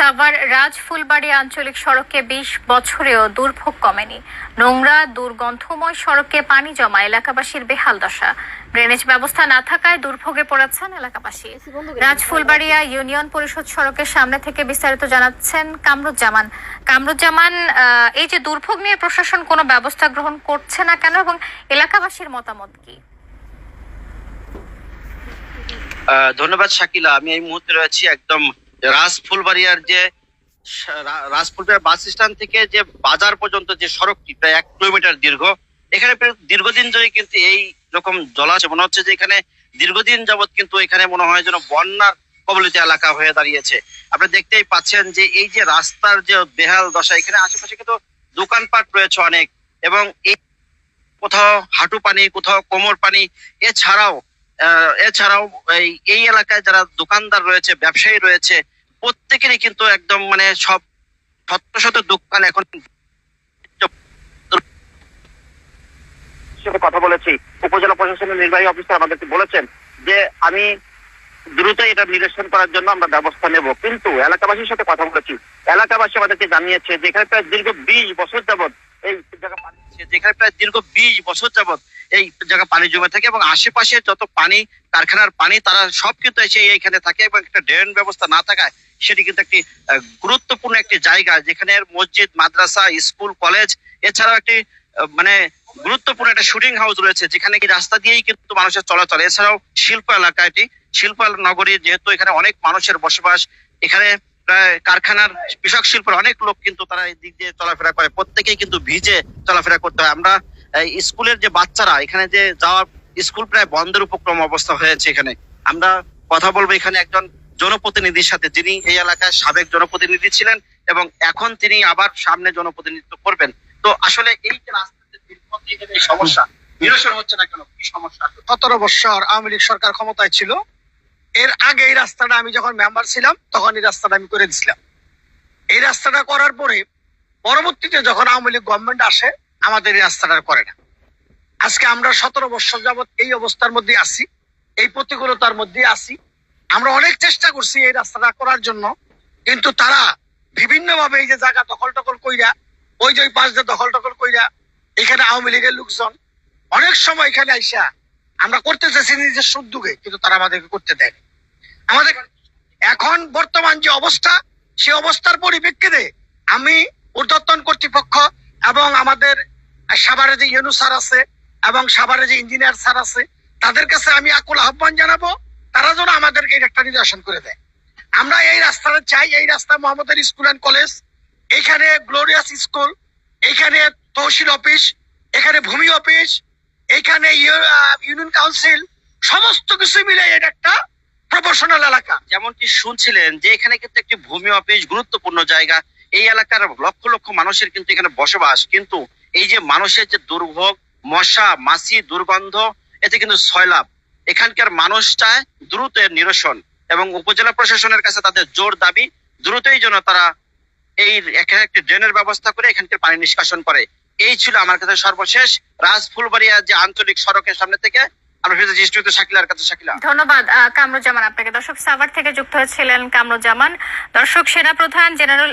সাভার রাজফুলবাড়ি আঞ্চলিক সড়কে বিশ বছরেও দুর্ভোগ কমেনি। নোংরা, দুর্গন্ধময় সড়কে পানি জমা এলাকাবাসীর বেহাল দশা। ড্রেনেজ ব্যবস্থা না থাকায় দুর্ভোগে পড়েছেন এলাকাবাসী। রাজফুলবাড়িয়া ইউনিয়ন পরিষদ সড়কের সামনে থেকে বিস্তারিত জানাচ্ছেন কামরুজ্জামান। কামরুজ্জামান এই যে দুর্ভোগ নিয়ে প্রশাসন কোনো ব্যবস্থা গ্রহণ করছে না কেন এবং এলাকাবাসীর মতামত কি? ধন্যবাদ শাকিলা। আমি এই মুহূর্তে রয়েছি একদম রাজফুলবাড়িয়ার যে সা- রা- রাজফুলবাড়িয়া বাস স্ট্যান্ড থেকে যে বাজার পর্যন্ত যে সড়কটি প্রায় এক কিলোমিটার দীর্ঘ, এখানে দীর্ঘদিন ধরে কিন্তু এই রকম জলাশয় মনে হচ্ছে যে এখানে দীর্ঘদিন যাবত কিন্তু এখানে মনে হয় যেন বন্যার কবলিত এলাকা হয়ে দাঁড়িয়েছে। আপনি দেখতেই পাচ্ছেন যে এই যে রাস্তার যে বেহাল দশা, এখানে আশেপাশে কিন্তু দোকানপাট রয়েছে অনেক এবং এই কোথাও হাঁটু পানি, কোথাও কোমর পানি, এছাড়াও এছাড়াও এই এলাকায় যারা দোকানদার রয়েছে, ব্যবসায়ী রয়েছে প্রত্যেকেরই কিন্তু একদম মানে সব শত শত দোকান এখন কথা বলেছি। উপজেলা প্রশাসনের নির্বাহী অফিসার আমাদেরকে বলেছেন যে, আমি দ্রুত এটা নিরসন করার জন্য আমরা ব্যবস্থা নেব। কিন্তু এলাকাবাসীর সাথে কথা বলেছি। এলাকাবাসী আমাদেরকে জানিয়েছে যে, এখানে প্রায় দীর্ঘ বিশ বছর যাবৎ এই জায়গা যেখানে প্রায় দীর্ঘ বিশ বছর যাবৎ এই জায়গা পানি জমে থাকে এবং আশেপাশে যত পানি, কারখানার পানি, তারা সব কিন্তু এসে এইখানে থাকে এবং একটা ড্রেন ব্যবস্থা না থাকায় সেটি কিন্তু একটি গুরুত্বপূর্ণ একটি জায়গা যেখানে মসজিদ, মাদ্রাসা, স্কুল, কলেজ এছাড়াও একটি মানে গুরুত্বপূর্ণ একটা শুটিং হাউস রয়েছে যেখানে কি রাস্তা দিয়েই কিন্তু মানুষের চলাচল। এছাড়াও শিল্প এলাকা এটি। শিল্প নগরী যেহেতু এখানে অনেক মানুষের বসবাস। এখানে কারখানার কৃষক শিল্পের অনেক লোক কিন্তু তারা এই দিক দিয়ে চলাফেরা করে। প্রত্যেকেই কিন্তু ভিজে চলাফেরা করতে হয়। আমরা স্কুলের যে বাচ্চারা, এখানে যে যাওয়ার স্কুল প্রায় বন্ধের উপক্রম অবস্থা হয়েছে এখানে। আমরা কথা বলব এখানে একজন জনপ্রতিনিধির সাথে, যিনি এই এলাকায় সাবেক জনপ্রতিনিধি ছিলেন এবং এখন তিনি আবার সামনে জনপ্রতিনিধিত্ব করবেন। তো আসলে এই যে রাস্তাতে সমস্যা নিরসন হচ্ছে না কেন? কি সমস্যা? সতেরো বছর আওয়ামী লীগ সরকার ক্ষমতায় ছিল। এর আগে এই রাস্তাটা আমি যখন মেম্বার ছিলাম, তখন এই রাস্তাটা আমি করে দিছিলাম। এই রাস্তাটা করার পরে, পরবর্তীতে যখন আওয়ামী লীগ গভর্নমেন্ট আসে, আমাদের এই রাস্তাটা করে না। আজকে আমরা সতেরো বছর যাবত এই অবস্থার মধ্যে আছি, এই প্রতিকূলতার মধ্যে আছি। আমরা অনেক চেষ্টা করছি এই রাস্তাটা করার জন্য, কিন্তু তারা বিভিন্ন ভাবে এই যে জায়গা দখল টকল কইরা, ওই যে ওই পাশ দিয়ে দখল টকল কইরা, এখানে আওয়ামী লীগের লোকজন অনেক সময় এখানে আইসা আমরা করতে চাইছি নিজের উদ্যোগে কিন্তু তারা আমাদেরকে করতে দেয় আমাদের এখন বর্তমান যে অবস্থা, সে অবস্থার পরিপ্রেক্ষিতে আমি ঊর্ধ্বতন কর্তৃপক্ষ এবং আমাদের সাভারে যে ইউনু স্যার আছে এবং সাভারে যে ইঞ্জিনিয়ার স্যার আছে, তাদের কাছে আমি আকুল আহ্বান জানাব, তারা যেন আমাদেরকে একটা নিদর্শন করে দেয়। আমরা এই রাস্তাটা চাই, এই রাস্তা মোহাম্মদের স্কুল অ্যান্ড কলেজ, এইখানে গ্লোরিয়াস স্কুল, এইখানে তহসিল অফিস, এখানে ভূমি অফিস আহ, ইউনিয়ন কাউন্সিল সমস্ত কিছু মিলে এটা একটা প্রফেশনাল এলাকা। যেমনটি শুনছিলেন যে এখানে কিন্তু একটি ভূমি অফিস গুরুত্বপূর্ণ জায়গা। এই এলাকার লক্ষ লক্ষ মানুষের কিন্তু এখানে বসবাস। কিন্তু এই যে মানুষের যে দুর্ভোগ মশা মাছি দুর্গন্ধ এতে কিন্তু সয়লাভ এখানকার মানুষ চায় দ্রুত এর নিরসন এবং উপজেলা প্রশাসনের কাছে তাদের জোর দাবি দ্রুতই যেন তারা এই এখানে একটি ড্রেনের ব্যবস্থা করে এখানকার পানি নিষ্কাশন করে। এই ছিল আমার কাছে সর্বশেষ। রাজ ফুলবাড়িয়া যে আঞ্চলিক সড়কের সামনে থেকে কাছে। ধন্যবাদ কামরুজ্জামান আপনাকে। দর্শক সাভার থেকে যুক্ত হয়েছিলেন কামরুজ্জামান। দর্শক সেনা প্রধান জেনারেল